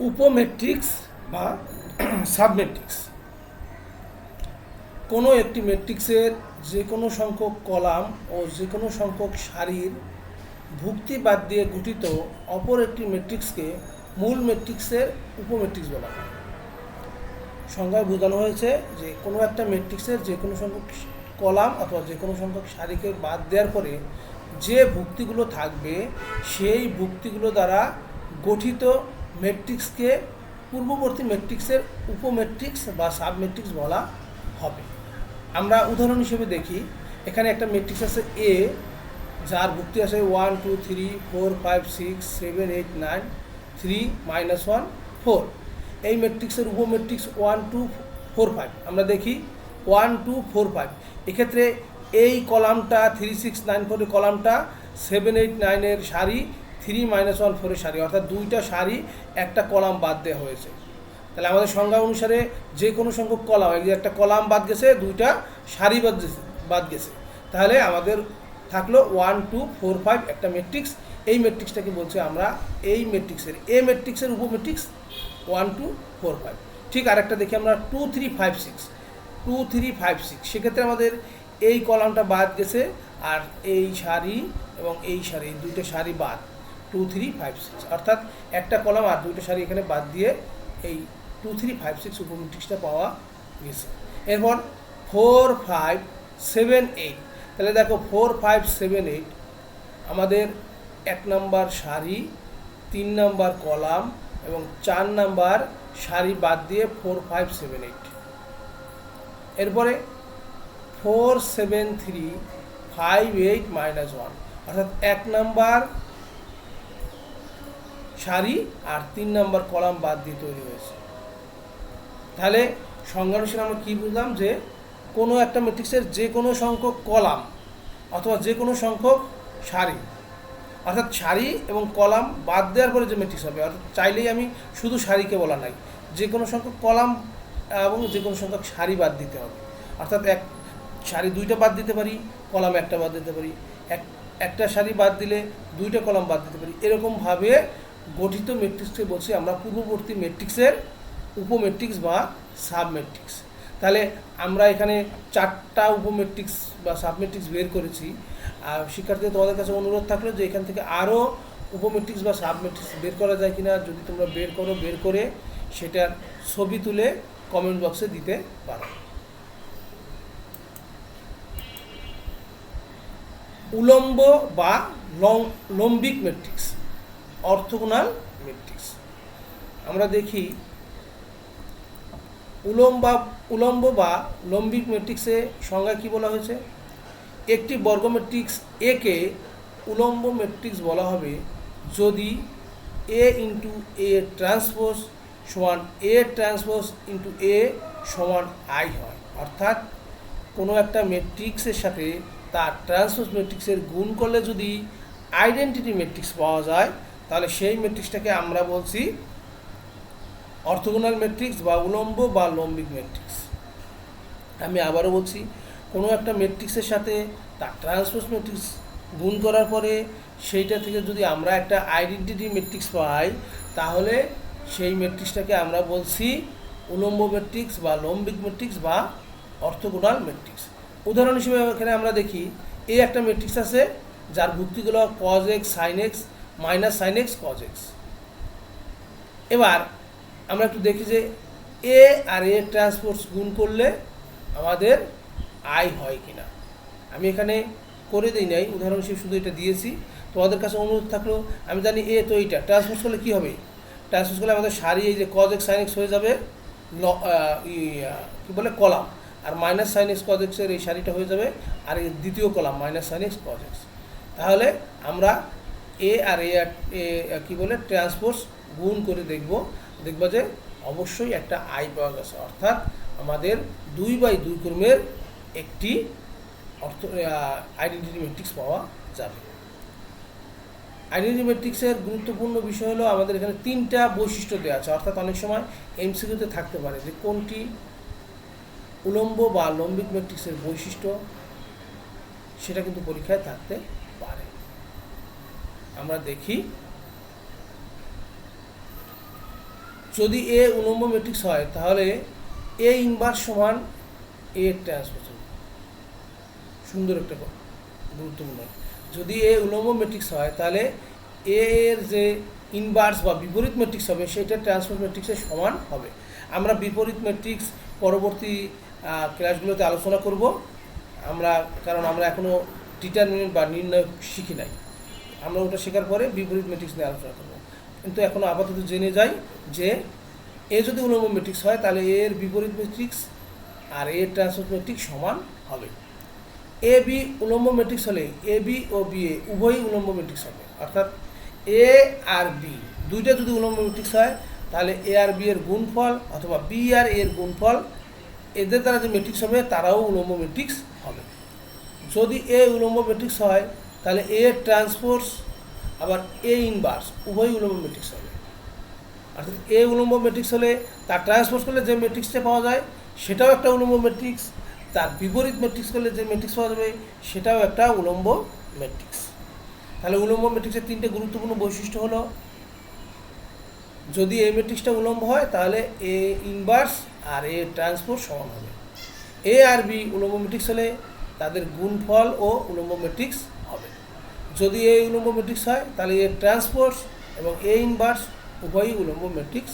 উপমেট্রিক্স বা সাবমেট্রিক্স। কোনো একটি ম্যাট্রিক্সের যে কোনো সংখ্যক কলাম ও যে কোনো সংখ্যক সারির ভুক্তি বাদ দিয়ে গঠিত অপর একটি ম্যাট্রিক্সকে মূল ম্যাট্রিক্সের উপমেট্রিক্স বলা হয়। সংজ্ঞায় বোঝানো হয়েছে যে কোনো একটা ম্যাট্রিক্সের যে কোনো সংখ্যক কলাম অথবা যে কোনো সংখ্যক সারিকে বাদ দেওয়ার পরে যে ভুক্তিগুলো থাকবে, সেই ভুক্তিগুলো দ্বারা গঠিত ম্যাট্রিক্সকে পূর্ববর্তী ম্যাট্রিক্সের উপমেট্রিক্স বা সাবমেট্রিক্স বলা হবে। আমরা উদাহরণ হিসেবে দেখি, এখানে একটা ম্যাট্রিক্স আছে এ যার ভুক্তি আছে one two three four five six seven eight nine three minus one four এই ম্যাট্রিক্সের উপমেট্রিক্স ওয়ান টু ফোর ফাইভ আমরা দেখি ওয়ান টু ফোর ফাইভ এক্ষেত্রে এই কলামটা থ্রি সিক্স নাইন ফোরের কলামটা সেভেন এইট নাইনের সারি থ্রি মাইনাস ওয়ান ফোরের সারি, অর্থাৎ দুইটা সারি, একটা কলাম বাদ দেওয়া হয়েছে। তাহলে আমাদের সংজ্ঞা অনুসারে যে কোনো সংখ্যক কলাম একটা কলাম বাদ গেছে, দুইটা সারি বাদ গেছে বাদ গেছে। তাহলে আমাদের থাকল ওয়ান টু ফোর ফাইভ একটা ম্যাট্রিক্স এই ম্যাট্রিক্সটাকে বলছে আমরা এই ম্যাট্রিক্সের এ ম্যাট্রিক্সের উপমেট্রিক্স ওয়ান টু ফোর ফাইভ ঠিক আরেকটা দেখি আমরা two three five six two three five six সেক্ষেত্রে আমাদের এই কলামটা বাদ গেছে, আর এই সারি এবং এই সারি দুইটা সারি বাদ। টু থ্রি ফাইভ সিক্স অর্থাৎ একটা কলাম আর দুইটা সারি এখানে বাদ দিয়ে এই টু থ্রি ফাইভ সিক্স উপমেট্রিক্সটা পাওয়া গেছে। এরপর ফোর ফাইভ সেভেন এইট তাহলে দেখো ফোর ফাইভ সেভেন এইট আমাদের এক নাম্বার সারি, তিন নাম্বার কলাম এবং চার নাম্বার সারি বাদ দিয়ে ফোর ফাইভ সেভেন এইট এরপরে four seven three five eight minus one অর্থাৎ এক নাম্বার সারি আর তিন নম্বর কলাম বাদ দিয়ে তৈরি হয়েছে। তাহলে সংজ্ঞা অনুসারে আমরা কী বুঝলাম যে কোনো একটা ম্যাট্রিক্সের যে কোনো সংখ্যক কলাম অথবা যে কোনো সংখ্যক সারি অর্থাৎ সারি এবং কলাম বাদ দেওয়ার পরে যে ম্যাট্রিক্স হবে, অর্থাৎ চাইলেই আমি শুধু সারিকে বলা নাই, যে কোনো সংখ্যক কলাম এবং যে কোনো সংখ্যক সারি বাদ দিতে হবে। অর্থাৎ এক সারি দুইটা বাদ দিতে পারি, কলাম একটা বাদ দিতে পারি, এক, একটা সারি বাদ দিলে দুইটা কলাম বাদ দিতে পারি, এরকমভাবে গঠিত ম্যাট্রিক্সকে বলছি আমরা পূর্ববর্তী ম্যাট্রিক্সের উপমেট্রিক্স বা সাবমেট্রিক্স তাহলে আমরা এখানে চারটা উপমেট্রিক্স বা সাবমেট্রিক্স বের করেছি। আর শিক্ষার্থী তোমাদের কাছে অনুরোধ থাকল যে এখান থেকে আরও উপমেট্রিক্স বা সাবমেট্রিক্স বের করা যায় কিনা, যদি তোমরা বের করো, বের করে সেটার ছবি তুলে কমেন্ট বক্সে দিতে পারো। উলম্ব বা লম্বিক ম্যাট্রিক্স অর্থগোনাল ম্যাট্রিক্স আমরা দেখি উলম্ব উলম্ব বা লম্বিক ম্যাট্রিক্সে সংজ্ঞা কী বলা হয়েছে? একটি বর্গ ম্যাট্রিক্স একে উলম্ব ম্যাট্রিক্স বলা হবে যদি এ ইন্টু এ ট্রান্সপোজ সমান এ ট্রান্সপোজ ইন্টু এ সমান আই হয়। অর্থাৎ কোনো একটা ম্যাট্রিক্সের সাথে তার ট্রান্সপোজ ম্যাট্রিক্সের গুণ করলে যদি আইডেন্টিটি ম্যাট্রিক্স পাওয়া যায় তাহলে সেই ম্যাট্রিক্সটাকে আমরা বলছি অর্থগোনাল ম্যাট্রিক্স বা উলম্ব বা লম্বিক ম্যাট্রিক্স আমি আবারও বলছি, কোনো একটা ম্যাট্রিক্সের সাথে তার ট্রান্সপোজ ম্যাট্রিক্স গুণ করার পরে সেইটা থেকে যদি আমরা একটা আইডেন্টিটি ম্যাট্রিক্স পাই, তাহলে সেই ম্যাট্রিক্সটাকে আমরা বলছি উলম্ব ম্যাট্রিক্স বা লম্বিক ম্যাট্রিক্স বা অর্থগোনাল ম্যাট্রিক্স উদাহরণ হিসেবে এখানে আমরা দেখি, এই একটা ম্যাট্রিক্স আছে যার ভুক্তিগুলো cos x sine x minus sine x cos x এবার আমরা একটু দেখি যে এ আর এ ট্রান্সপোর্টস গুণ করলে আমাদের আয় হয় কিনা। আমি এখানে করে দিই নাই, উদাহরণ হিসেবে শুধু এটা দিয়েছি। তোমাদের কাছে অনুরোধ থাকল, আমি জানি এ তো এইটা। ট্রান্সপোর্ট করলে কী হবে? ট্রান্সপোর্ট করলে আমাদের সারি এই যে কজ এক্স সাইন এক্স হয়ে যাবে কী বলে, কলাম। আর মাইনাস সাইন এক্স কজ এক্সের এই সারিটা হয়ে যাবে, আর দ্বিতীয় column minus sine x cos x তাহলে আমরা এ আর এ কী বলে ট্রান্সপোর্টস গুণ করে দেখব। দেখব যে অবশ্যই একটা আই পাওয়া গেছে। অর্থাৎ আমাদের দুই বাই দুই ক্রমের একটি অর্থ আইডেন্টিটি ম্যাট্রিক্স পাওয়া যাবে। আইডেন্টিটি ম্যাট্রিক্সের গুরুত্বপূর্ণ বিষয় হলো আমাদের এখানে তিনটা বৈশিষ্ট্য দেওয়া আছে। অর্থাৎ অনেক সময় এমসিকিউতে থাকতে পারে যে কোনটি উলম্ব বা লম্বিক ম্যাট্রিক্সের বৈশিষ্ট্য, সেটা কিন্তু পরীক্ষায় থাকতে আমরা দেখি। যদি এ উলম্ব ম্যাট্রিক্স হয়, তাহলে এ ইনভার্স সমান এ ট্রান্সপোজ সুন্দর একটা গুরুত্বপূর্ণ। যদি এ উলম্ব ম্যাট্রিক্স হয়, তাহলে এ এর যে ইনভার্স বা বিপরীত ম্যাট্রিক্স হবে, সেটা ট্রান্সপোজ ম্যাট্রিক্সের সমান হবে। আমরা বিপরীত ম্যাট্রিক্স পরবর্তী ক্লাসগুলোতে আলোচনা করব। আমরা কারণ আমরা এখনও ডিটারমিনেন্ট বা নির্ণয় শিখি নাই। আমরা ওটা শেখার পরে বিপরীত ম্যাট্রিক্স নিয়ে আলোচনা করব। কিন্তু এখন আপাতত জেনে যাই যে এ যদি উলম্ব ম্যাট্রিক্স হয়, তাহলে এর বিপরীত ম্যাট্রিক্স আর এ ট্রান্সপোজ ম্যাট্রিক্স সমান হবে। এ, বি উলম্ব ম্যাট্রিক্স হলে এ, বি ও বি এ উভয়ই উলম্ব ম্যাট্রিক্স হবে। অর্থাৎ এ আর বি, দুইটা যদি উলম্ব ম্যাট্রিক্স হয়, তাহলে এ আর বি এর গুণফল অথবা বি আর এ এর গুণফল, এদের দ্বারা যে ম্যাট্রিক্স হবে, তারাও উলম্ব ম্যাট্রিক্স হবে। যদি এ উলম্ব ম্যাট্রিক্স হয় তাহলে এ ট্রান্সপোর্স আবার এ ইনভার্স উভয়ই উলম্ব ম্যাট্রিক্স হবে অর্থাৎ এ উলম্ব ম্যাট্রিক্স হলে, তার ট্রান্সপোর্ট করলে যে ম্যাট্রিক্সটা পাওয়া যায়, সেটাও একটা উলম্ব ম্যাট্রিক্স তার বিপরীত ম্যাট্রিক্স করলে যে ম্যাট্রিক্স পাওয়া যাবে, সেটাও একটা উলম্ব ম্যাট্রিক্স তাহলে উলম্ব ম্যাট্রিক্সের তিনটে গুরুত্বপূর্ণ বৈশিষ্ট্য হলো, যদি এই ম্যাট্রিক্সটা উলম্ব হয়, তাহলে A inverse R A transport সমান হবে। এ আর বি উলম্ব ম্যাট্রিক্স হলে, তাদের গুণফল ও উলম্ব ম্যাট্রিক্স যদি এই উলম্ব ম্যাট্রিক্স হয় তাহলে এর ট্রান্সপোর্ট এবং এ ইনভার্স উভয়ই উলম্ব ম্যাট্রিক্স